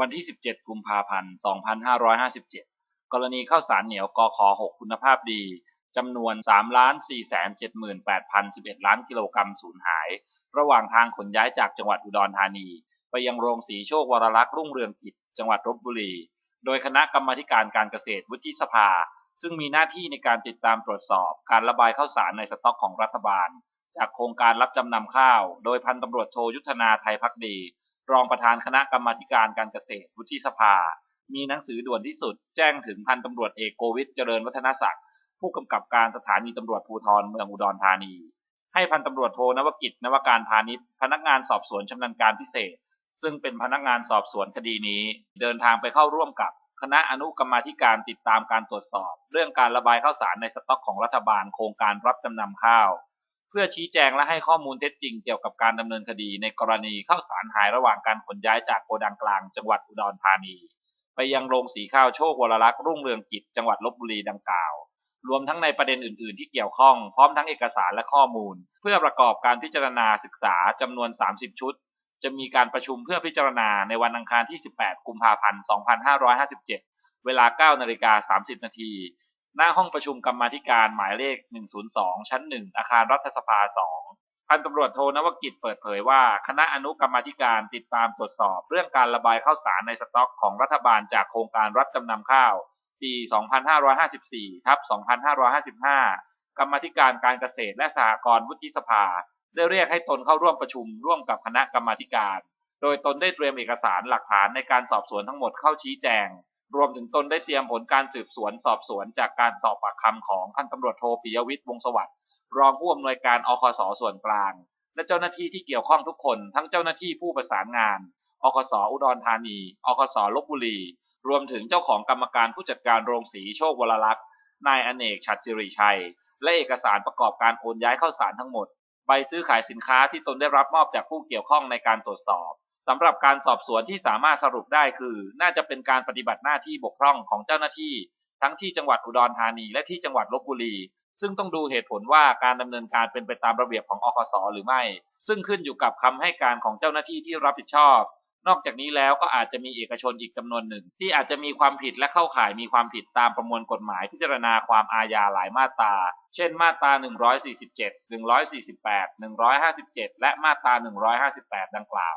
วันที่ 17 กุมภาพันธ์ 2557 กรณีข้าวสารเหนียวกข6คุณภาพดีจำนวน 3,478,011 ล้านกิโลกรัมสูญหาย ระหว่างทางขนย้ายจากจังหวัดอุดรธานี ไปยังโรงสีโชควรลักษ์รุ่งเรืองกิจ จังหวัดลบบุรี โดยคณะกรรมาธิการการเกษตรวุฒิสภา ซึ่งมีหน้าที่ในการติดตามตรวจสอบการระบายข้าวสารในสต็อกของรัฐบาล จากโครงการรับจำนำข้าว โดยพันตำรวจโทยุทธนาไทยพักดี รองประธานคณะกรรมาการการเกษตรวุฒิสภา มีหนังสือด่วนที่สุดแจ้งถึงพันตำรวจเอกโกวิทเจริญวัฒนศักดิ์ผู้กำกับการสถานีตำรวจภูธรเมืองอุดรธานี ให้พันตำรวจโทนวกิจนวการพาณิชย์พนักงานสอบสวนชำนาญการพิเศษ ซึ่งเป็นพนักงานสอบสวนคดีนี้ เดินทางไปเข้าร่วมกับคณะอนุกรรมาธิการติดตามการตรวจสอบ เรื่องการระบายข้าวสารในสต็อกของรัฐบาลโครงการรับจำนำข้าว พื่อชี้แจงและให้ข้อมูลเท็จจริงเกี่ยวกับการดำเนินคดีในกรณีข้าวสารหายระหว่างการขนย้ายจากโกดังกลางจังหวัดอุดรธานี ไปยังโรงสีข้าวโชควรลักษ์รุ่งเรืองกิจจังหวัดลบบุรีดังกล่าว รวมทั้งในประเด็นอื่น ๆ ที่เกี่ยวข้องพร้อมทั้งเอกสารและข้อมูล เพื่อประกอบการพิจารณาศึกษาจำนวน 30 ชุด จะมีการประชุมเพื่อพิจารณาในวันอังคารที่ 18 กุมภาพันธ์ 2557 เวลา 9นาฬิกา30นาที หน้าห้องประชุมกรรมาธิการหมายเลข 102 ชั้น 1 อาคารรัฐสภา 2 พันตำรวจโทนวกิจเปิดเผยว่า คณะอนุกรรมาธิการติดตามตรวจสอบ เรื่องการระบายข้าวสารในสต็อกของรัฐบาลจากโครงการรับจำนำข้าว ปี 2554 ทับ 2555 กรรมาธิการการเกษตรและสหกรณ์วุฒิสภา ได้เรียกให้ตนเข้าร่วมประชุมร่วมกับคณะกรรมาธิการ โดยตนได้เตรียมเอกสารหลักฐานในการสอบสวนทั้งหมดเข้าชี้แจง รวมถึงตนได้เตรียมผลการสืบสวนสอบสวนจากการสอบปากคำของพันตำรวจโทปิยวิทย์วงสวัสดิ์รองผู้อำนวยการอคสส่วนกลาง และเจ้าหน้าที่ที่เกี่ยวข้องทุกคน ทั้งเจ้าหน้าที่ผู้ประสานงานอคสอุดรธานีอคสลบบุรี รวมถึงเจ้าของกรรมการผู้จัดการโรงสีโชควรลักษณ์นายอเนกฉัตรสิริชัย และเอกสารประกอบการโอนย้ายเข้าสารทั้งหมด ใบซื้อขายสินค้าที่ตนได้รับมอบจากผู้เกี่ยวข้องในการตรวจสอบ สำหรับการสอบสวนที่สามารถสรุปได้คือ น่าจะเป็นการปฏิบัติหน้าที่บกพร่องของเจ้าหน้าที่ ทั้งที่จังหวัดอุดรธานีและที่จังหวัดลบบุรี ซึ่งต้องดูเหตุผลว่าการดำเนินการเป็นไปตามระเบียบของอคสหรือไม่ ซึ่งขึ้นอยู่กับคำให้การของเจ้าหน้าที่ที่รับผิดชอบ นอกจากนี้แล้วก็อาจจะมีเอกชนอีกจำนวนหนึ่ง ที่อาจจะมีความผิดและเข้าข่ายมีความผิดตามประมวลกฎหมายพิจารณาความอาญาหลายมาตรา เช่น มาตรา 147 148 157 และมาตรา 158 ดังกล่าว